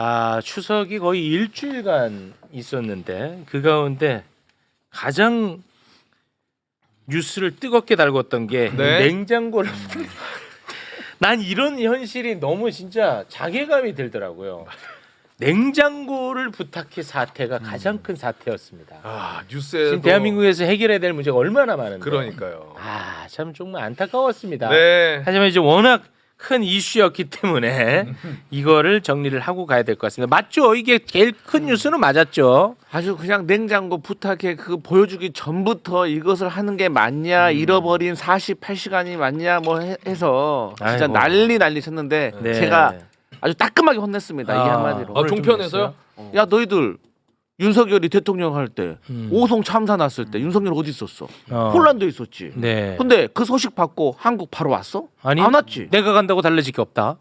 아 추석이 거의 일주일간 있었는데 그 가운데 가장 뉴스를 뜨겁게 달궜던 게 네. 냉장고를 난 이런 현실이 너무 진짜 자괴감이 들더라고요. 냉장고를 부탁해 사태가 가장 큰 사태였습니다. 아 뉴스에 지금 대한민국에서 해결해야 될 문제가 얼마나 많은데. 그러니까요. 아참 정말 안타까웠습니다. 네. 하지만 이제 워낙 큰 이슈였기 때문에 이거를 정리를 하고 가야 될 것 같습니다. 맞죠? 이게 제일 큰 뉴스는 맞았죠. 아주 그냥 냉장고 부탁해 그 보여주기 전부터 이것을 하는 게 맞냐 잃어버린 48시간이 맞냐 뭐 해, 서 진짜 아이고. 난리 난리 쳤는데 네. 제가 아주 따끔하게 혼냈습니다 이 아. 한마디로 아, 종편에서요? 야 너희들 윤석열이 대통령 할 때 음. 오송 참사 났을 때 윤석열 어디 있었어 어. 폴란드에 있었지 네. 근데 그 소식 받고 한국 바로 왔어 아니 안 왔지 내가 간다고 달라질 게 없다.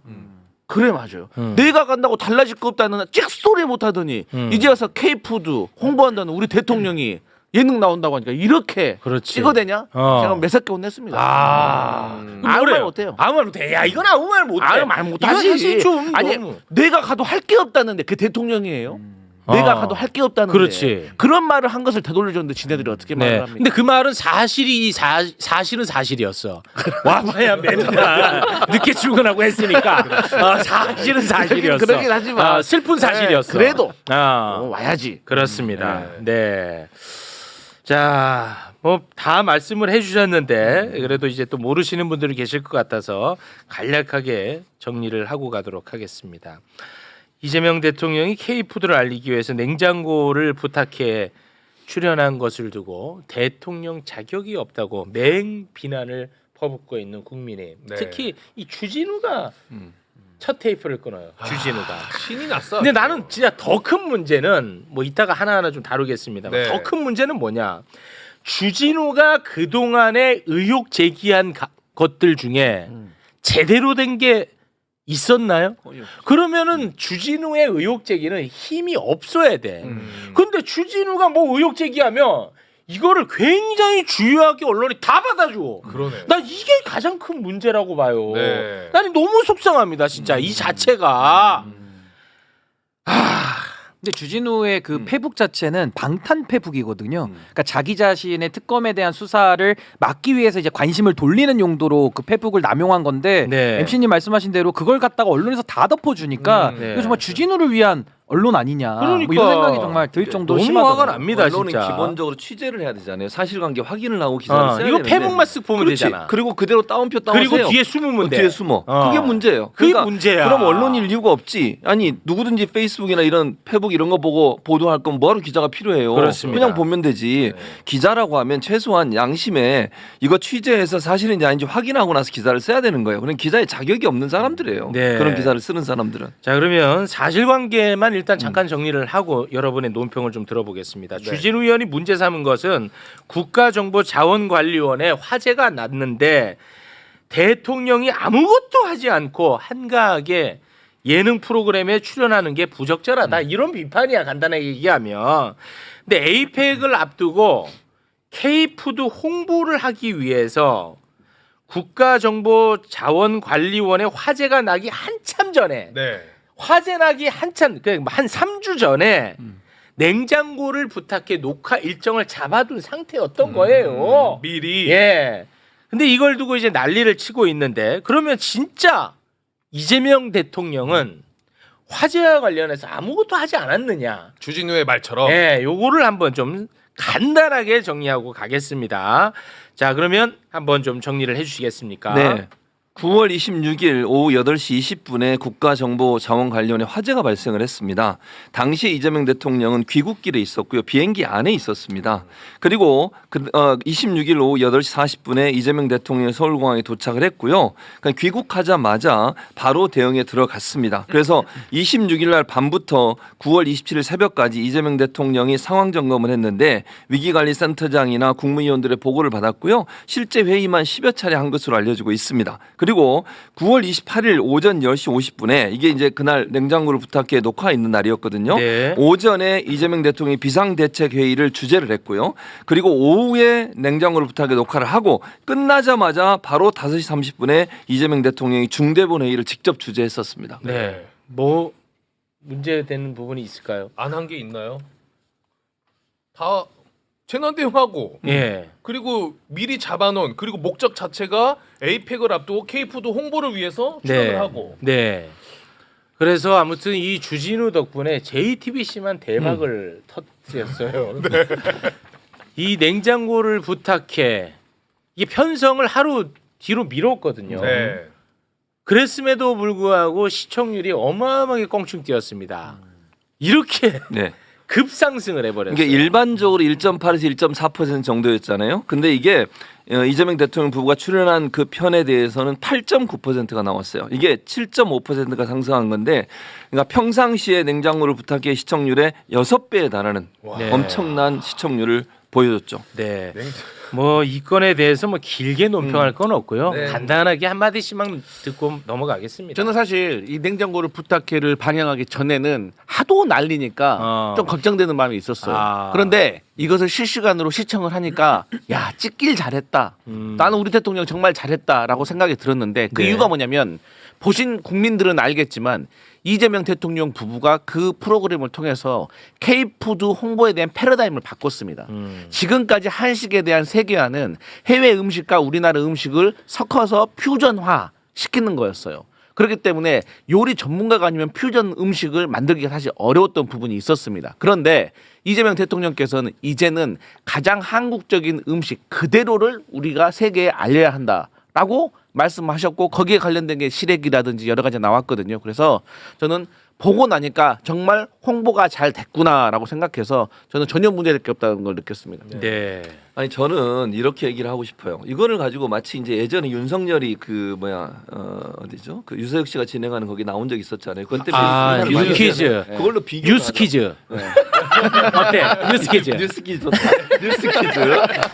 그래 맞아요 음. 내가 간다고 달라질 거 없다는 찍소리 못 하더니 음. 이제 와서 K푸드 홍보한다는 우리 대통령이 예능 나온다고 하니까 이렇게 그렇지. 찍어대냐? 어. 제가 매섭게 혼냈습니다. 아, 음. 아무? 말 못해요. 아무 말 못해. 야 이건 아무 말 못해. 아유 말 못하지. 이건 사실 좀 아니 너무- 내가 가도 할 게 없다는데 그 대통령이에요. 내가 어. 가도 할 게 없다는데 그렇지. 그런 말을 한 것을 되돌려줬는데 지네들이 어떻게 네. 말을 합니까? 근데 그 말은 사실이 사, 사실은 사실이었어. 와봐야 맨날 늦게 출근하고 했으니까 어, 사실은 사실이었어. 그러긴 하지만. 어, 슬픈 사실이었어. 네, 그래도. 아, 어, 와야지. 그렇습니다. 네. 자, 뭐 다 말씀을 해주셨는데 그래도 이제 또 모르시는 분들이 계실 것 같아서 간략하게 정리를 하고 가도록 하겠습니다. 이재명 대통령이 K푸드를 알리기 위해서 냉장고를 부탁해 출연한 것을 두고 대통령 자격이 없다고 맹 비난을 퍼붓고 있는 국민의힘. 네. 특히 이 주진우가 첫 테이프를 끊어요. 주진우가. 신이 났어. 근데 나는 진짜 더 큰 문제는 뭐 이따가 하나하나 좀 다루겠습니다. 네. 더큰 문제는 뭐냐? 주진우가 그 동안에 의혹 제기한 가- 것들 중에 음. 제대로 된 게 있었나요? 그러면은 주진우의 의혹 제기는 힘이 없어야 돼. 음. 근데 주진우가 뭐 의혹 제기하면 이거를 굉장히 주요하게 언론이 다 받아줘. 그러네. 난 이게 가장 큰 문제라고 봐요. 네. 나는 너무 속상합니다, 진짜 이 자체가. 근데 주진우의 그 음. 페북 자체는 방탄 페북이거든요. 그러니까 자기 자신의 특검에 대한 수사를 막기 위해서 이제 관심을 돌리는 용도로 그 페북을 남용한 건데 네. MC님 말씀하신 대로 그걸 갖다가 언론에서 다 덮어주니까 음, 네. 이거 정말 주진우를 위한 언론 아니냐. 그러니까. 뭐 이런 생각이 정말 들 정도로 너무 심하더라고요. 화가 납니다, 언론은 진짜. 기본적으로 취재를 해야 되잖아요. 사실관계 확인을 하고 기사를 어, 써야 이거 되는데. 페북만 쓱 보면 그렇지. 되잖아. 그리고 그대로 다운표 다운세요. 그리고 뒤에 숨으면 어, 돼. 뒤에 숨어. 어. 그게 문제예요. 그게 그러니까 문제야. 그럼 언론일 이유가 없지. 아니 누구든지 페이스북이나 이런 페북 이런 거 보고 보도할 거면 뭐하러 기자가 필요해요. 그렇습니다. 그냥 보면 되지. 기자라고 하면 최소한 양심에 이거 취재해서 사실인지 아닌지 확인하고 나서 기사를 써야 되는 거예요. 그럼 기자의 자격이 없는 사람들이에요. 네. 그런 기사를 쓰는 사람들은. 자 그러면 사실관계만 일단 음. 잠깐 정리를 하고 여러분의 논평을 좀 들어보겠습니다. 네. 주진우 의원이 문제 삼은 것은 국가정보자원관리원에 화제가 났는데 대통령이 아무것도 하지 않고 한가하게 예능 프로그램에 출연하는 게 부적절하다 음. 이런 비판이야 간단하게 얘기하면. 근데 에이펙을 앞두고 K푸드 홍보를 하기 위해서 국가정보자원관리원에 화제가 나기 한참 전에 네. 화재 나기 한참 그한 3주 전에 냉장고를 부탁해 녹화 일정을 잡아둔 상태였던 거예요. 미리. 예. 근데 이걸 두고 이제 난리를 치고 있는데 그러면 진짜 이재명 대통령은 화재와 관련해서 아무것도 하지 않았느냐? 주진우의 말처럼. 예, 요거를 한번 좀 간단하게 정리하고 가겠습니다. 자, 그러면 한번 좀 정리를 해 주시겠습니까? 네. 9월 26일 오후 8시 20분에 국가정보자원관리원에 화재가 발생을 했습니다. 당시 이재명 대통령은 귀국길에 있었고요. 비행기 안에 있었습니다. 그리고 그, 어, 26일 오후 8시 40분에 이재명 대통령이 서울공항에 도착을 했고요. 그러니까 귀국하자마자 바로 대응에 들어갔습니다. 그래서 26일 날 밤부터 9월 27일 새벽까지 이재명 대통령이 상황 점검을 했는데 위기관리센터장이나 국무위원들의 보고를 받았고요. 실제 회의만 10여 차례 한 것으로 알려지고 있습니다. 그리고 9월 28일 오전 10시 50분에 이게 이제 그날 냉장고를 부탁해 녹화 있는 날이었거든요. 네. 오전에 이재명 대통령이 비상대책 회의를 주재를 했고요. 그리고 오후에 냉장고를 부탁해 녹화를 하고 끝나자마자 바로 5시 30분에 이재명 대통령이 중대본 회의를 직접 주재했었습니다. 네. 뭐 문제되는 부분이 있을까요? 안 한 게 있나요? 다 재난 대응하고 예. 그리고 미리 잡아놓은 그리고 목적 자체가 에이펙을 앞두고 케이푸드 홍보를 위해서 출연을 하고 네. 그래서 아무튼 이 주진우 덕분에 JTBC만 대박을 터뜨렸어요. 이 냉장고를 부탁해 이게 편성을 하루 뒤로 미뤘거든요. 네. 그랬음에도 불구하고 시청률이 어마어마하게 껑충 뛰었습니다. 이렇게 네. 급상승을 해버렸어요. 이게 일반적으로 1.8에서 1.4% 정도였잖아요. 근데 이게 어, 이재명 대통령 부부가 출연한 그 편에 대해서는 8.9%가 나왔어요. 이게 7.5%가 상승한 건데, 그러니까 평상시에 냉장고를 부탁해 시청률의 6배에 달하는 네. 엄청난 시청률을 보여줬죠. 네. 냉- 뭐 이 건에 대해서 뭐 길게 논평할 건 없고요. 네. 간단하게 한 마디씩만 듣고 넘어가겠습니다. 저는 사실 이 냉장고를 부탁해를 방영하기 전에는 하도 난리니까 어. 좀 걱정되는 마음이 있었어요. 아. 그런데 이것을 실시간으로 시청을 하니까 야 찍길 잘했다. 음. 나는 우리 대통령 정말 잘했다라고 생각이 들었는데 그 네. 이유가 뭐냐면 보신 국민들은 알겠지만 이재명 대통령 부부가 그 프로그램을 통해서 K푸드 홍보에 대한 패러다임을 바꿨습니다. 음. 지금까지 한식에 대한 세계화는 해외 음식과 우리나라 음식을 섞어서 퓨전화 시키는 거였어요. 그렇기 때문에 요리 전문가가 아니면 퓨전 음식을 만들기가 사실 어려웠던 부분이 있었습니다. 그런데 이재명 대통령께서는 이제는 가장 한국적인 음식 그대로를 우리가 세계에 알려야 한다 라고 말씀하셨고 거기에 관련된 게 시래기라든지 여러 가지 나왔거든요. 그래서 저는 보고 나니까 정말 홍보가 잘 됐구나라고 생각해서 저는 전혀 문제될 게 없다는 걸 느꼈습니다. 네. 아니 저는 이렇게 얘기를 하고 싶어요. 이거를 가지고 마치 이제 예전에 윤석열이 그 뭐야 어 어디죠? 그 유서혁 씨가 진행하는 거기 나온 적 있었잖아요. 때문에 아, 많이 뉴스 퀴즈. 했잖아요. 그걸로 비교 뉴스 퀴즈. 어때? 뉴스 퀴즈. 뉴스 퀴즈 좋다. 뉴스 퀴즈.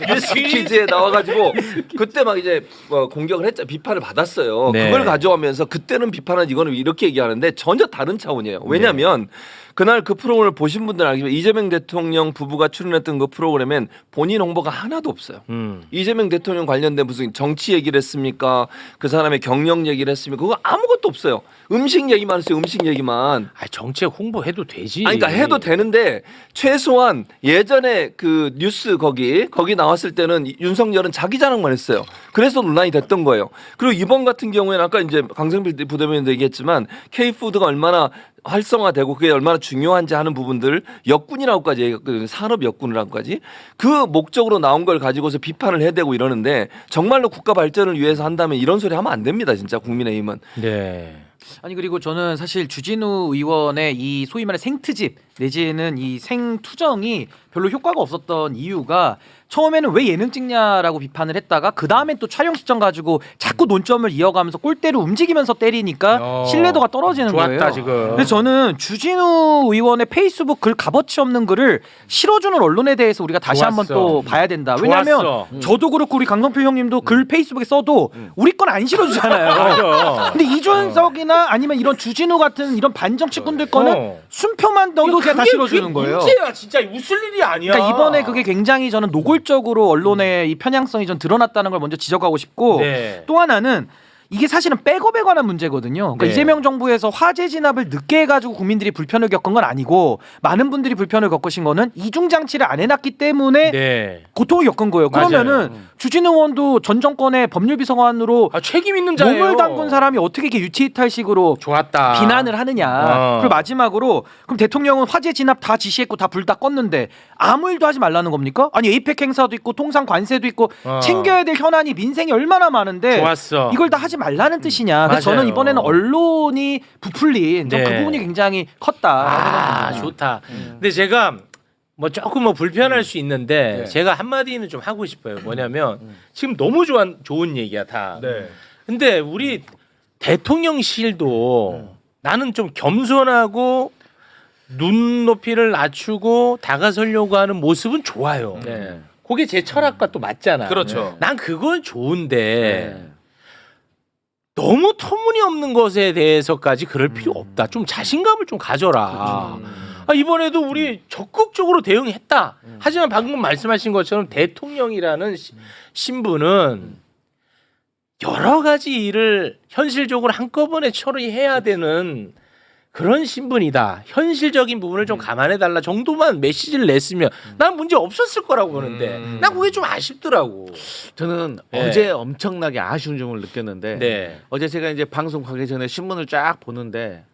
뉴스 퀴즈에 나와가지고 그때 막 이제 뭐 공격을 했죠. 비판을 받았어요. 네. 그걸 가져오면서 그때는 비판은 이거는 이렇게 얘기하는데 전혀 다른 차원이에요. 왜냐하면 그날 그 프로그램을 보신 분들은 알겠지만 이재명 대통령 부부가 출연했던 그 프로그램엔 본인 홍보가 하나도 없어요. 음. 이재명 대통령 관련된 무슨 정치 얘기를 했습니까? 그 사람의 경력 얘기를 했습니까? 그거 아무것도 없어요. 음식 얘기만 했어요. 음식 얘기만. 아, 정책 홍보해도 되지. 아니, 그러니까 해도 되는데 최소한 예전에 그 뉴스 거기 거기 나왔을 때는 이- 윤석열은 자기 자랑만 했어요. 그래서 논란이 됐던 거예요. 그리고 이번 같은 경우에는 아까 이제 강성필 부대변인도 얘기했지만 K푸드가 얼마나 활성화되고 그게 얼마나 중요한지 하는 부분들 역군이라고까지 얘기했거든요. 산업 역군이라고까지 그 목적으로 나온 걸 가지고서 비판을 해대고 이러는데 정말로 국가 발전을 위해서 한다면 이런 소리 하면 안 됩니다. 진짜 국민의힘은 네. 아니 그리고 저는 사실 주진우 의원의 이 소위 말해 생트집 내지는 이 생투정이 별로 효과가 없었던 이유가 처음에는 왜 예능 찍냐라고 비판을 했다가 그 다음에 또 촬영 시점 가지고 자꾸 논점을 이어가면서 골대로 움직이면서 때리니까 어. 신뢰도가 떨어지는 좋았다, 거예요. 지금. 그래서 저는 주진우 의원의 페이스북 글 값어치 없는 글을 실어주는 언론에 대해서 우리가 다시 좋았어. 한번 또 봐야 된다. 왜냐하면 좋았어. 저도 그렇고 우리 강성필 형님도 글 페이스북에 써도 우리 건 안 실어주잖아요. 맞아. 근데 이준석이나 아니면 이런 주진우 같은 이런 반정치꾼들 거는 어. 순표만 넣어도 그냥 다 실어주는 거예요. 문제야, 진짜 웃을 일이 아니야. 그러니까 이번에 그게 굉장히 저는 노골적으로 언론의 이 편향성이 좀 드러났다는 걸 먼저 지적하고 싶고 네. 또 하나는 이게 사실은 백업에 관한 문제거든요. 그러니까 네. 이재명 정부에서 화재 진압을 늦게 해가지고 국민들이 불편을 겪은 건 아니고 많은 분들이 불편을 겪으신 거는 이중 장치를 안 해놨기 때문에 네. 고통을 겪은 거예요. 맞아요. 그러면은 주진우 의원도 전 정권의 법률비서관으로 아, 책임 있는 자예요. 몸을 담근 사람이 어떻게 이렇게 유치이탈식으로 좋았다. 비난을 하느냐. 어. 그리고 마지막으로 그럼 대통령은 화재 진압 다 지시했고 다 불 다 껐는데 아무 일도 하지 말라는 겁니까? 아니 에이펙 행사도 있고 통상 관세도 있고 어. 챙겨야 될 현안이 민생이 얼마나 많은데 좋았어. 이걸 다 하지 말라는 뜻이냐. 그래서 맞아요. 저는 이번에는 언론이 부풀린 좀그 네. 부분이 굉장히 컸다. 아, 좋다. 근데 제가 뭐 조금 뭐 불편할 수 있는데 네. 제가 한마디는 좀 하고 싶어요. 뭐냐면 지금 너무 좋은 좋은 얘기야 다. 네. 근데 우리 대통령실도 나는 좀 겸손하고 눈높이를 낮추고 다가서려고 하는 모습은 좋아요. 네. 그게 제 철학과 또 맞잖아. 그렇죠. 난 그건 좋은데 네. 너무 터무니없는 것에 대해서까지 그럴 필요 없다. 좀 자신감을 좀 가져라. 아, 이번에도 우리 적극적으로 대응했다. 하지만 방금 말씀하신 것처럼 대통령이라는 시- 신분은 여러 가지 일을 현실적으로 한꺼번에 처리해야 되는 그런 신분이다. 현실적인 부분을 좀 감안해 달라 정도만 메시지를 냈으면 난 문제 없었을 거라고 보는데 음. 난 그게 좀 아쉽더라고. 저는 네. 어제 엄청나게 아쉬운 점을 느꼈는데 네. 어제 제가 이제 방송 가기 전에 신문을 쫙 보는데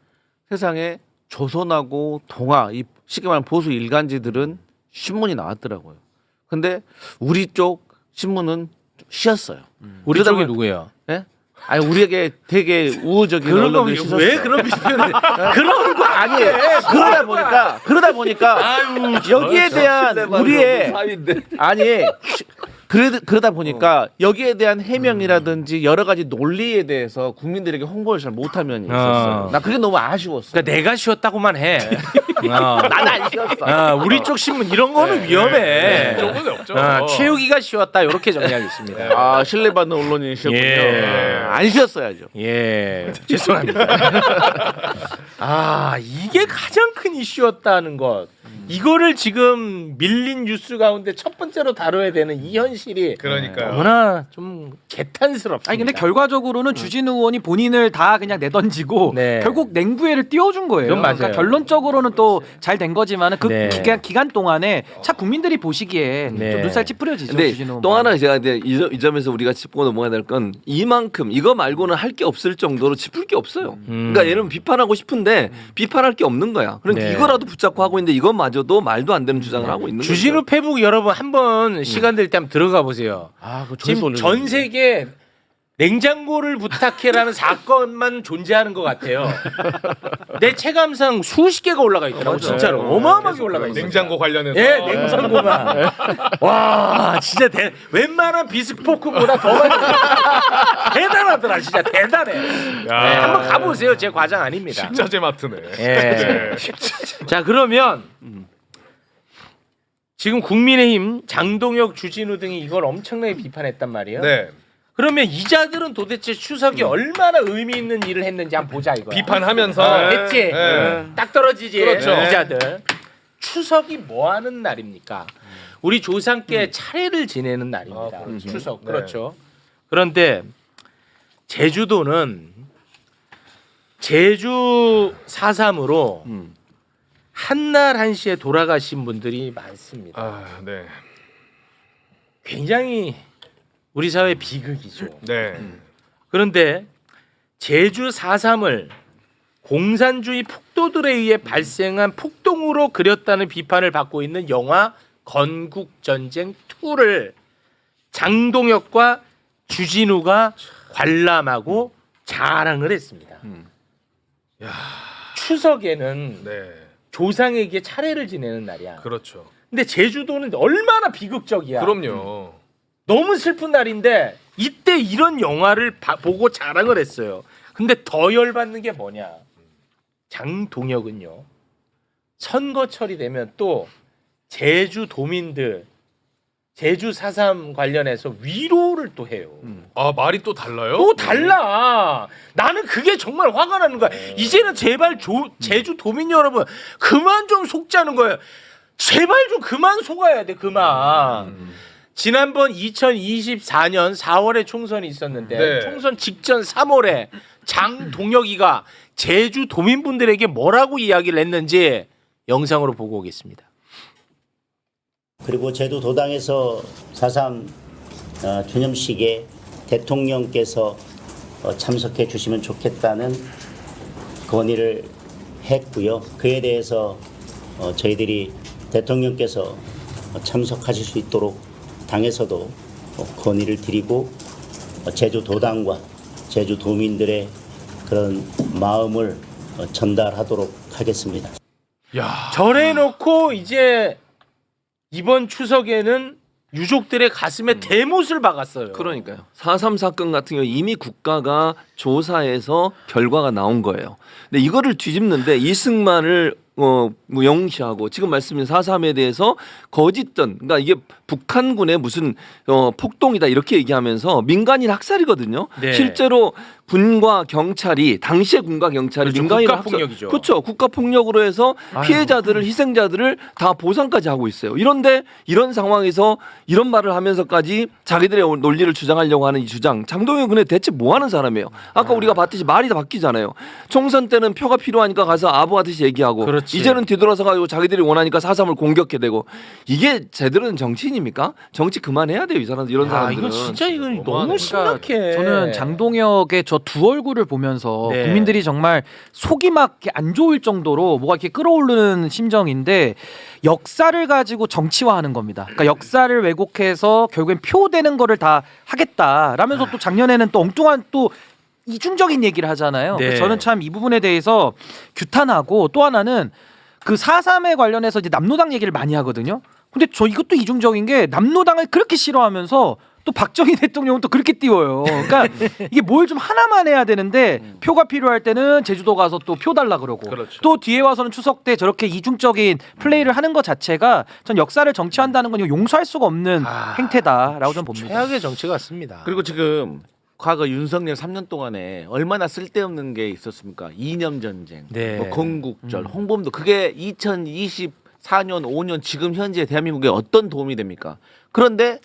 세상에 조선하고 동아 이 쉽게 말하면 보수 일간지들은 신문이 나왔더라고요. 근데 우리 쪽 신문은 좀 쉬었어요. 우리 그러다 쪽이 보니- 누구예요? 예? 아니 우리에게 되게 우호적인 그런 언론들이 거 씻었어요. 왜 그런 비슷한 그런 거 아니에요. 그러다 보니까 그러다 보니까 여기에 대한 우리의. 아니 그래, 그러다 보니까 여기에 대한 해명이라든지 여러 가지 논리에 대해서 국민들에게 홍보를 잘 못한 면이 있었어요. 어. 나 그게 너무 아쉬웠어. 그러니까 내가 쉬었다고만 해. 어. 난안 쉬었어. 아, 우리 쪽 신문 이런 거는 위험해. 조건 없죠. 아, 최욱이가 쉬었다 이렇게 정리하겠습니다. 아 신뢰받는 언론이셨군요. 예. 안 쉬었어야죠. 예, 죄송합니다. 아, 이게 가장 큰 이슈였다는 것. 이거를 지금 밀린 뉴스 가운데 첫 번째로 다뤄야 되는 이 현실이 그러니까요. 너무나 좀 개탄스럽습니다. 아니 근데 결과적으로는 주진우 의원이 본인을 다 그냥 내던지고 네. 결국 냉부회를 띄워준 거예요. 그건 맞아요. 그러니까 결론적으로는 또 잘 된 거지만은 그 네. 기간, 기간 동안에 차 국민들이 보시기에 네. 좀 눈살 찌푸려지죠. 근데 주진우 의원. 또 하나 제가 이제 이, 점- 이 점에서 우리가 짚고 넘어가야 될 건 이만큼 이거 말고는 할 게 없을 정도로 짚을 게 없어요. 음. 그러니까 얘는 비판하고 싶은데 비판할 게 없는 거야. 그러니까 네. 이거라도 붙잡고 하고 있는데 이것마저 도 말도 안 되는 주장을 하고 있는 주진우 페북 여러분 한번 시간 될 때 한번 들어가 보세요. 아, 그 지금 전 세계 냉장고를 부탁해라는 사건만 존재하는 것 같아요. 내 체감상 수십 개가 올라가 있더라고 진짜로 어마어마하게 올라가 있어요. 냉장고 관련해서. 예, 냉장고만. 와, 진짜 대, 웬만한 비스포크보다 더 많이. 대단하더라, 진짜 대단해. 네, 한번 가보세요. 제 과장 아닙니다. 식자재 마트네. 예. 자, 그러면 지금 국민의힘 장동혁, 주진우 등이 이걸 엄청나게 비판했단 말이에요. 네. 그러면 이자들은 도대체 추석이 얼마나 의미 있는 일을 했는지 한번 보자 이거야. 비판하면서 어, 했지. 네. 딱 떨어지지. 그렇죠. 이자들. 추석이 뭐 하는 날입니까? 우리 조상께 차례를 지내는 날입니다. 아, 그렇죠. 추석. 네. 그렇죠. 그런데 제주도는 제주 4.3으로 음. 한날 한시에 돌아가신 분들이 많습니다. 아, 네. 굉장히 우리 사회 비극이죠. 네. 그런데 제주 4.3을 공산주의 폭도들에 의해 발생한 폭동으로 그렸다는 비판을 받고 있는 영화 건국전쟁 2를 장동혁과 주진우가 관람하고 자랑을 했습니다. 음. 추석에는 네. 조상에게 차례를 지내는 날이야. 그렇죠. 근데 제주도는 얼마나 비극적이야. 그럼요. 너무 슬픈 날인데 이때 이런 영화를 봐- 보고 자랑을 했어요. 근데 더 열받는 게 뭐냐? 장동혁은요. 선거철이 되면 또 제주 도민들 제주 4.3 관련해서 위로를 또 해요. 아, 말이 또 달라요? 또 달라. 나는 그게 정말 화가 나는 거야. 이제는 제발 조- 제주 도민 여러분 그만 좀 속자는 거예요. 제발 좀 그만 속아야 돼. 그만. 지난번 2024년 4월에 총선이 있었는데 네. 총선 직전 3월에 장동혁이가 제주 도민분들에게 뭐라고 이야기를 했는지 영상으로 보고 오겠습니다. 그리고 제도 도당에서 4.3 어, 기념식에 대통령께서 어, 참석해 주시면 좋겠다는 건의를 했고요. 그에 대해서 어, 저희들이 대통령께서 어, 참석하실 수 있도록 당에서도 어, 건의를 드리고 어, 제주 도당과 제주 도민들의 그런 마음을 어, 전달하도록 하겠습니다. 야. 절해 놓고 이제 이번 추석에는 유족들의 가슴에 대못을 박았어요. 그러니까요. 4.3 사건 같은 경우 이미 국가가 조사해서 결과가 나온 거예요. 근데 이거를 뒤집는데 이승만을 어, 뭐 영시하고 지금 말씀인 4.3에 대해서 거짓던 그러니까 이게 북한군의 무슨 어, 폭동이다 이렇게 얘기하면서 민간인 학살이거든요. 네. 실제로 군과 경찰이 당시에 군과 경찰이 그렇죠. 민간인 국가 폭력이죠. 그렇죠. 국가 폭력으로 해서 피해자들을 희생자들을 다 보상까지 하고 있어요. 이런데 이런 상황에서 이런 말을 하면서까지 자기들의 논리를 주장하려고 하는 이 주장 장동현 근데 대체 뭐 하는 사람이에요? 아까 우리가 봤듯이 말이 다 바뀌잖아요. 총선 때는 표가 필요하니까 가서 아부하듯이 얘기하고 그렇지. 이제는 뒤돌아서 가지고 자기들이 원하니까 사삼을 공격해 대고 이게 제대로 된 정치인입니까? 정치 그만해야 돼요 이 사람들 이런 야, 사람들은. 이거 진짜 이건 너무. 심각해. 그러니까 저는 장동혁의 저두 얼굴을 보면서 네. 국민들이 정말 속이 막 안 좋을 정도로 뭐가 이렇게 끌어오르는 심정인데 역사를 가지고 정치화하는 겁니다. 그러니까 역사를 왜곡해서 결국엔 표되는 거를 다 하겠다라면서 또 작년에는 또 엉뚱한 또 이중적인 얘기를 하잖아요. 네. 저는 참 이 부분에 대해서 규탄하고 또 하나는 그 4.3에 관련해서 이제 남노당 얘기를 많이 하거든요. 근데 저 이것도 이중적인 게 남노당을 그렇게 싫어하면서 또 박정희 대통령은 또 그렇게 띄워요. 그러니까 이게 뭘 좀 하나만 해야 되는데 표가 필요할 때는 제주도 가서 또 표 달라 그러고 그렇죠. 또 뒤에 와서는 추석 때 저렇게 이중적인 플레이를 하는 것 자체가 전 역사를 정치한다는 건 이거 용서할 수가 없는 아, 행태다라고 저는 봅니다. 최악의 정치 같습니다. 그리고 지금 과거 윤석열 3년 동안에 얼마나 쓸데없는 게 있었습니까? 이념 전쟁, 네. 뭐 건국절, 홍범도 그게 2024년, 5년 지금 현재 대한민국에 어떤 도움이 됩니까? 그런데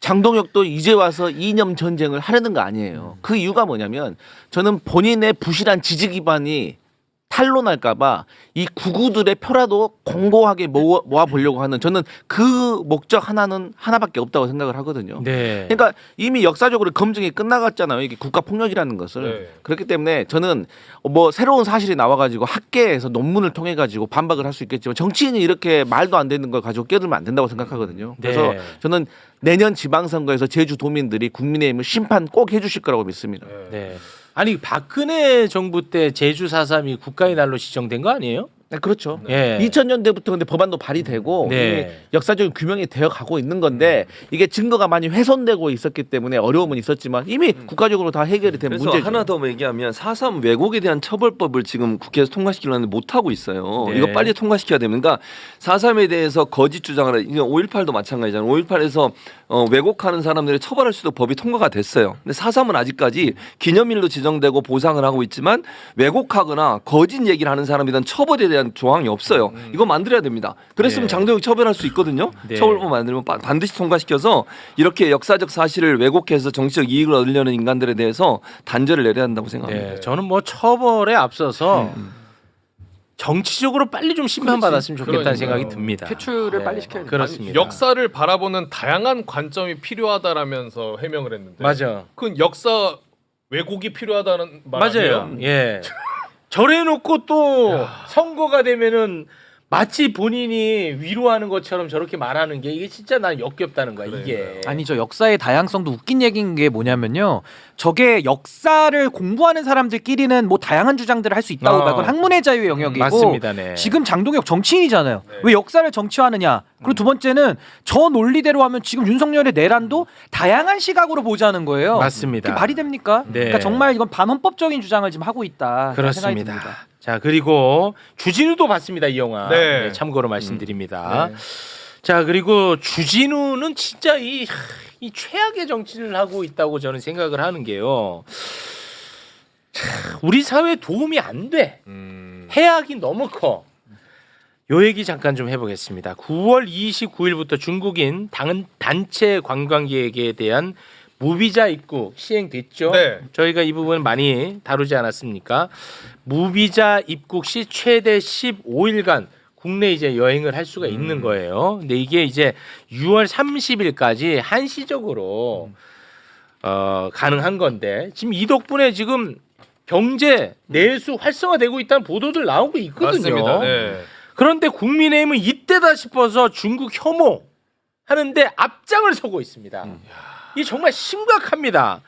장동혁도 이제 와서 이념 전쟁을 하려는 거 아니에요. 그 이유가 뭐냐면 저는 본인의 부실한 지지 기반이 탄로날까봐 이 구구들의 표라도 공고하게 모아, 모아 보려고 하는 저는 그 목적 하나는 하나밖에 없다고 생각을 하거든요. 네. 그러니까 이미 역사적으로 검증이 끝나갔잖아요. 이게 국가 폭력이라는 것을 네. 그렇기 때문에 저는 뭐 새로운 사실이 나와가지고 학계에서 논문을 통해 가지고 반박을 할 수 있겠지만 정치인이 이렇게 말도 안 되는 걸 가지고 깨들면 안 된다고 생각하거든요. 그래서 네. 저는 내년 지방선거에서 제주 도민들이 국민의힘을 심판 꼭 해주실 거라고 믿습니다. 네. 아니 박근혜 정부 때 제주 4.3이 국가의 날로 지정된 거 아니에요? 네, 그렇죠. 예. 2000년대부터 근데 법안도 발의되고 네. 이미 역사적인 규명이 되어 가고 있는 건데 이게 증거가 많이 훼손되고 있었기 때문에 어려움은 있었지만 이미 국가적으로 다 해결이 된 그래서 문제죠. 하나 더 얘기하면 4.3 왜곡에 대한 처벌법을 지금 국회에서 통과시키려 하는데 못 하고 있어요. 네. 이거 빨리 통과시켜야 됩니다. 그러니까 4.3에 대해서 거짓 주장을 하- 이제 5.18도 마찬가지잖아요. 5.18에서 어, 왜곡하는 사람들을 처벌할 수도 법이 통과가 됐어요. 근데 4.3은 아직까지 기념일로 지정되고 보상을 하고 있지만 왜곡하거나 거짓 얘기를 하는 사람에 대한 처벌에 대한 조항이 없어요. 이거 만들어야 됩니다. 그랬으면 네. 장동혁 처벌할 수 있거든요. 네. 처벌법 만들면 바- 반드시 통과시켜서 이렇게 역사적 사실을 왜곡해서 정치적 이익을 얻으려는 인간들에 대해서 단죄를 내려야 한다고 생각합니다. 네. 저는 뭐 처벌에 앞서서 정치적으로 빨리 좀 심판받았으면 좋겠다는 그러니까요. 생각이 듭니다. 퇴출을 네. 빨리 시켜야 돼요. 그렇습니다. 역사를 바라보는 다양한 관점이 필요하다라면서 해명을 했는데 맞아. 그 역사 왜곡이 필요하다는 말 맞아요. 아니에요? 예. 저래 놓고 또 선거가 되면은 마치 본인이 위로하는 것처럼 저렇게 말하는 게 이게 진짜 난 역겹다는 거야 이게. 그러니까요. 아니 저 역사의 다양성도 웃긴 얘기인 게 뭐냐면요. 저게 역사를 공부하는 사람들끼리는 뭐 다양한 주장들을 할 수 있다고 어. 봐. 그건 학문의 자유의 영역이고 맞습니다. 네. 지금 장동혁 정치인이잖아요. 네. 왜 역사를 정치화하느냐? 그리고 두 번째는 저 논리대로 하면 지금 윤석열의 내란도 다양한 시각으로 보자는 거예요. 맞습니다. 그게 말이 됩니까? 네. 그러니까 정말 이건 반헌법적인 주장을 지금 하고 있다. 그런 생각이 듭니다. 그렇습니다. 자 그리고 주진우도 봤습니다 이 영화. 네. 네, 참고로 말씀드립니다. 네. 자 그리고 주진우는 진짜 이, 하, 이 최악의 정치를 하고 있다고 저는 생각을 하는 게요. 참, 우리 사회에 도움이 안 돼. 음. 해악이 너무 커. 요 얘기 잠깐 좀 해보겠습니다. 9월 29일부터 중국인 단, 단체 관광객에 대한 무비자 입국 시행됐죠. 네. 저희가 이 부분 많이 다루지 않았습니까? 무비자 입국 시 최대 15일간 국내 이제 여행을 할 수가 있는 거예요. 근데 이게 이제 6월 30일까지 한시적으로 어, 가능한 건데 지금 이 덕분에 지금 경제 내수 활성화되고 있다는 보도들 나오고 있거든요. 맞습니다. 네. 그런데 국민의힘은 이때다 싶어서 중국 혐오 하는데 앞장을 서고 있습니다. 이게 정말 심각합니다.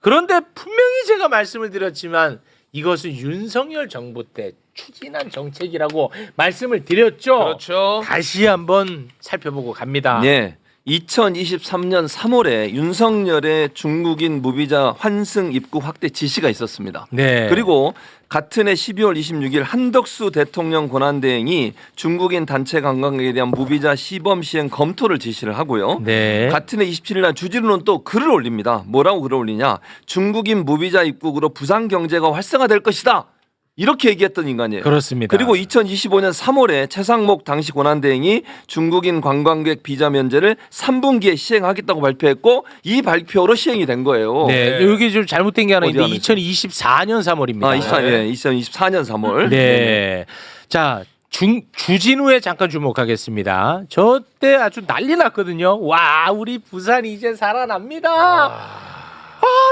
그런데 분명히 제가 말씀을 드렸지만 이것은 윤석열 정부 때 추진한 정책이라고 말씀을 드렸죠. 그렇죠. 다시 한번 살펴보고 갑니다. 네. 2023년 3월에 윤석열의 중국인 무비자 환승 입국 확대 지시가 있었습니다. 네. 그리고 같은 해 12월 26일 한덕수 대통령 권한대행이 중국인 단체 관광객에 대한 무비자 시범 시행 검토를 지시를 하고요. 네. 같은 해 27일 날 주진우는 또 글을 올립니다. 뭐라고 글을 올리냐? 중국인 무비자 입국으로 부산 경제가 활성화될 것이다. 이렇게 얘기했던 인간이에요. 그렇습니다. 그리고 2025년 3월에 최상목 당시 권한대행이 중국인 관광객 비자 면제를 3분기에 시행하겠다고 발표했고 이 발표로 시행이 된 거예요. 네. 네. 여기 좀 잘못된 게 하나 있는데 하나 2024년 3월입니다. 아, 24, 예, 2024년 3월. 네. 자, 중, 주진우에 잠깐 주목하겠습니다. 저 때 아주 난리 났거든요. 와, 우리 부산 이제 살아납니다. 아,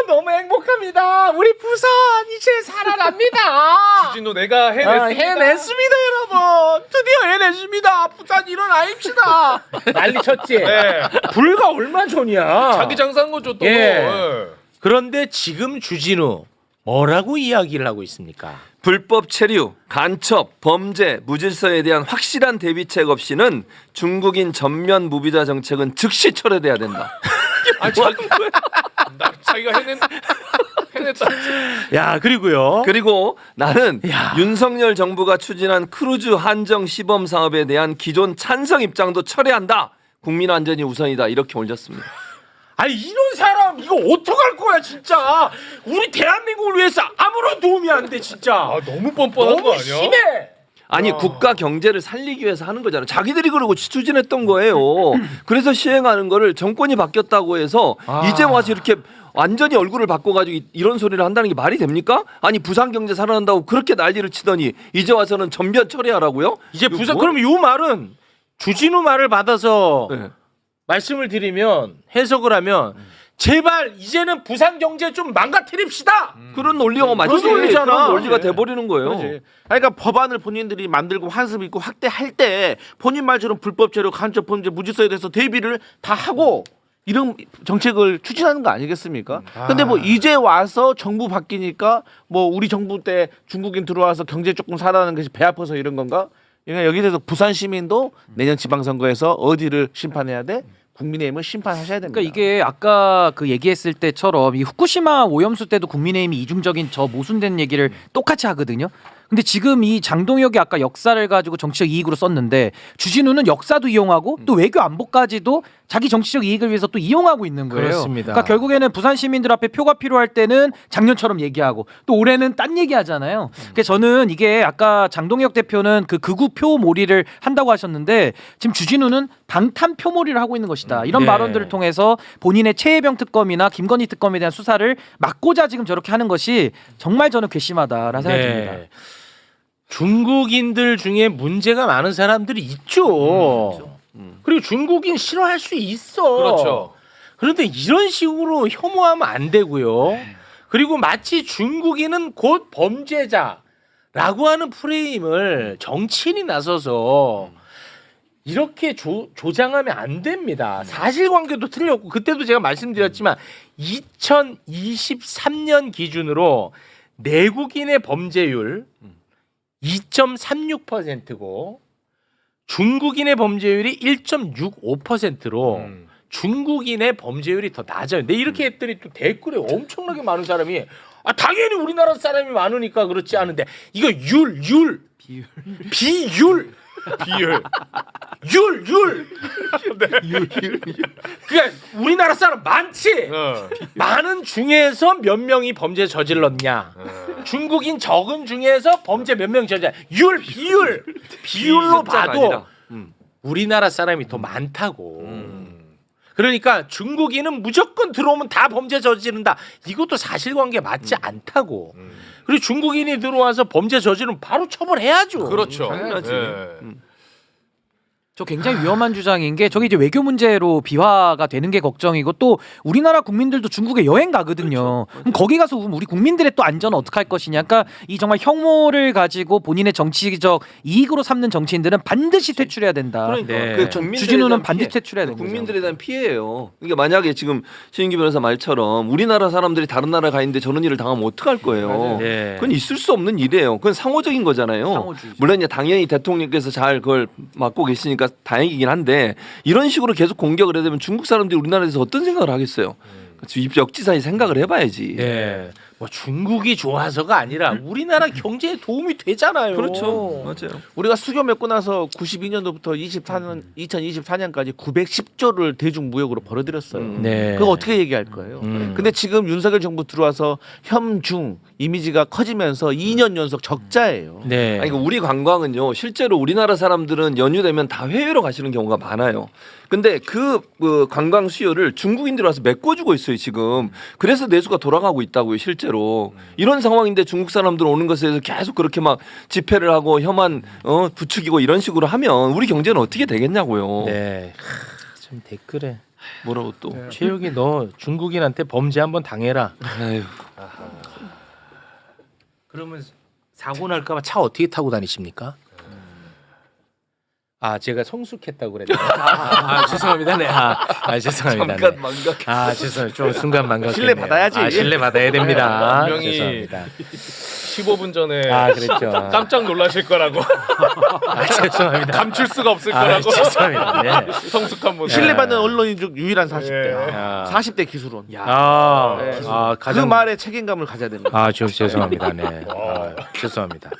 너무 행복합니다. 우리 부산 이제 살아납니다. 주진우 내가 아, 해냈습니다. 해냈습니다, 여러분. 드디어 해냈습니다. 부산 일어나입시다. 난리 쳤지. 네. 불과 얼마 전이야. 자기 장사한 거죠 또. 예. 예. 그런데 지금 주진우 뭐라고 이야기를 하고 있습니까? 불법 체류, 간첩, 범죄, 무질서에 대한 확실한 대비책 없이는 중국인 전면 무비자 정책은 즉시 철회돼야 된다. 아 자기 나 자기가 해낸 해냈다. 야 그리고요. 그리고 나는 야. 윤석열 정부가 추진한 크루즈 한정 시범 사업에 대한 기존 찬성 입장도 철회한다. 국민 안전이 우선이다. 이렇게 올렸습니다. 아니 이런 사람 이거 어떡할 거야 진짜. 우리 대한민국을 위해서 아무런 도움이 안 돼 진짜. 아 너무 뻔뻔한 거 너무 아니야? 심해. 아니 국가 경제를 살리기 위해서 하는 거잖아요. 자기들이 그러고 추진했던 거예요. 그래서 시행하는 거를 정권이 바뀌었다고 해서 아. 이제 와서 이렇게 완전히 얼굴을 바꿔가지고 이- 이런 소리를 한다는 게 말이 됩니까? 아니 부산 경제 살아난다고 그렇게 난리를 치더니 이제 와서는 전면 처리하라고요? 이제 이거 부산 뭐? 그럼 요 말은 주진우 말을 받아서 네. 말씀을 드리면 해석을 하면 제발 이제는 부산 경제 좀 망가뜨립시다. 그런 논리가 맞지. 그런 논리잖아. 그런 논리가 그래. 돼버리는 거예요. 그렇지. 그러니까 법안을 본인들이 만들고 한습 있고 확대할 때 본인 말처럼 불법 체류, 간첩 범죄, 무질서에 대해서 대비를 다 하고 이런 정책을 추진하는 거 아니겠습니까? 근데 뭐 이제 와서 정부 바뀌니까 뭐 우리 정부 때 중국인 들어와서 경제 조금 살아나는 것이 배 아파서 이런 건가? 그러니까 여기 대해서 부산 시민도 내년 지방선거에서 어디를 심판해야 돼? 국민의힘을 심판하셔야 됩니다. 그러니까 이게 아까 그 얘기했을 때처럼 이 후쿠시마 오염수 때도 국민의힘이 이중적인 저 모순된 얘기를 똑같이 하거든요. 근데 지금 이 장동혁이 아까 역사를 가지고 정치적 이익으로 썼는데 주진우는 역사도 이용하고 또 외교 안보까지도 자기 정치적 이익을 위해서 또 이용하고 있는 거예요. 그렇습니다. 그러니까 결국에는 부산 시민들 앞에 표가 필요할 때는 작년처럼 얘기하고 또 올해는 딴 얘기하잖아요. 그러니까 저는 이게 아까 장동혁 대표는 그 극우 표몰이를 한다고 하셨는데 지금 주진우는 방탄 표몰이를 하고 있는 것이다. 이런 네. 발언들을 통해서 본인의 최혜병 특검이나 김건희 특검에 대한 수사를 막고자 지금 저렇게 하는 것이 정말 저는 괘씸하다라는 생각이 듭니다. 네. 중국인들 중에 문제가 많은 사람들이 있죠. 그리고 중국인 싫어할 수 있어. 그렇죠. 그런데 이런 식으로 혐오하면 안 되고요. 그리고 마치 중국인은 곧 범죄자라고 하는 프레임을 정치인이 나서서 이렇게 조, 조장하면 안 됩니다. 사실관계도 틀렸고 그때도 제가 말씀드렸지만 2023년 기준으로 내국인의 범죄율 2.36%고 중국인의 범죄율이 1.65%로 음. 중국인의 범죄율이 더 낮아요. 근데 이렇게 했더니 또 댓글에 엄청나게 많은 사람이 아 당연히 우리나라 사람이 많으니까 그렇지 않은데 이거 율, 율, 비율, 비율, 비율. 율, 율. 그러니까 우리나라 사람 많지. 어. 많은 중에서 몇 명이 범죄 저질렀냐? 중국인 적은 중에서 범죄 몇 명 저질? 율, 비율, 비율로 숫자가 봐도. 음. 우리나라 사람이 더 많다고. 음. 그러니까 중국인은 무조건 들어오면 다 범죄 저지른다. 이것도 사실관계 맞지 않다고. 음. 그리고 중국인이 들어와서 범죄 저지르면 바로 처벌해야죠. 그렇죠. 당연하지. 예. 음. 저 굉장히 위험한 주장인 게 저게 이제 외교 문제로 비화가 되는 게 걱정이고 또 우리나라 국민들도 중국에 여행 가거든요. 그럼 거기 가서 우리 국민들의 또 안전은 어떻게 할 것이냐. 그러니까 이 정말 혐오를 가지고 본인의 정치적 이익으로 삼는 정치인들은 반드시 퇴출해야 된다. 그러니까 네. 그 국민들에 주진우는 대한 반드시 피해, 퇴출해야 되는 국민들에 대한 피해예요. 그러니까 만약에 지금 신인기 변호사 말처럼 우리나라 사람들이 다른 나라 가 있는데 저런 일을 당하면 어떡할 거예요. 네. 그건 있을 수 없는 일이에요. 그건 상호적인 거잖아요. 상호주의죠. 물론 이제 당연히 대통령께서 잘 그걸 맡고 계시니까 다행이긴 한데 이런 식으로 계속 공격을 해야 되면 중국 사람들이 우리나라에서 어떤 생각을 하겠어요. 그렇지, 역지사지 생각을 해봐야지. 네. 뭐 중국이 좋아서가 아니라 우리나라 경제에 도움이 되잖아요. 그렇죠. 맞아요. 우리가 수교 맺고 나서 92년도부터 24년 2024년까지 910조를 대중 무역으로 벌어들였어요. 음. 네. 그거 어떻게 얘기할 거예요? 음. 근데 지금 윤석열 정부 들어와서 혐중 이미지가 커지면서 2년 연속 적자예요. 네. 아니, 그 우리 관광은요 실제로 우리나라 사람들은 연휴 되면 다 해외로 가시는 경우가 많아요. 근데 그, 그 관광 수요를 중국인들이 와서 메꿔주고 있어요 지금. 그래서 내수가 돌아가고 있다고요 실제 로. 이런 상황인데 중국 사람들 오는 것에 대해서 계속 그렇게 막 집회를 하고 혐한 어, 부추기고 이런 식으로 하면 우리 경제는 어떻게 되겠냐고요. 네. 하, 참 댓글에 뭐라고 또. 최욱이 너 중국인한테 범죄 한번 당해라. 아유. 그러면 사고 날까봐 차 어떻게 타고 다니십니까? 아 제가 성숙했다고 그랬나요? 아, 아, 죄송합니다. 네. 아, 아 죄송합니다. 잠깐 네. 망각. 아 죄송해요. 좀 순간 망각. 신뢰 받아야지. 아, 신뢰 받아야 됩니다. 분명히 죄송합니다. 15분 전에 아 그랬죠. 깜짝 놀라실 거라고 아 죄송합니다. 감출 수가 없을 아 거라고 죄송합니다. 네. 성숙한 모습. 신뢰받는 언론인 중 유일한 40대. 예. 아, 40대 기술원. 아, 네. 아그 가장 말에 책임감을 가져야 됩니다. 아, 저 죄송합니다. 네. 아, 죄송합니다.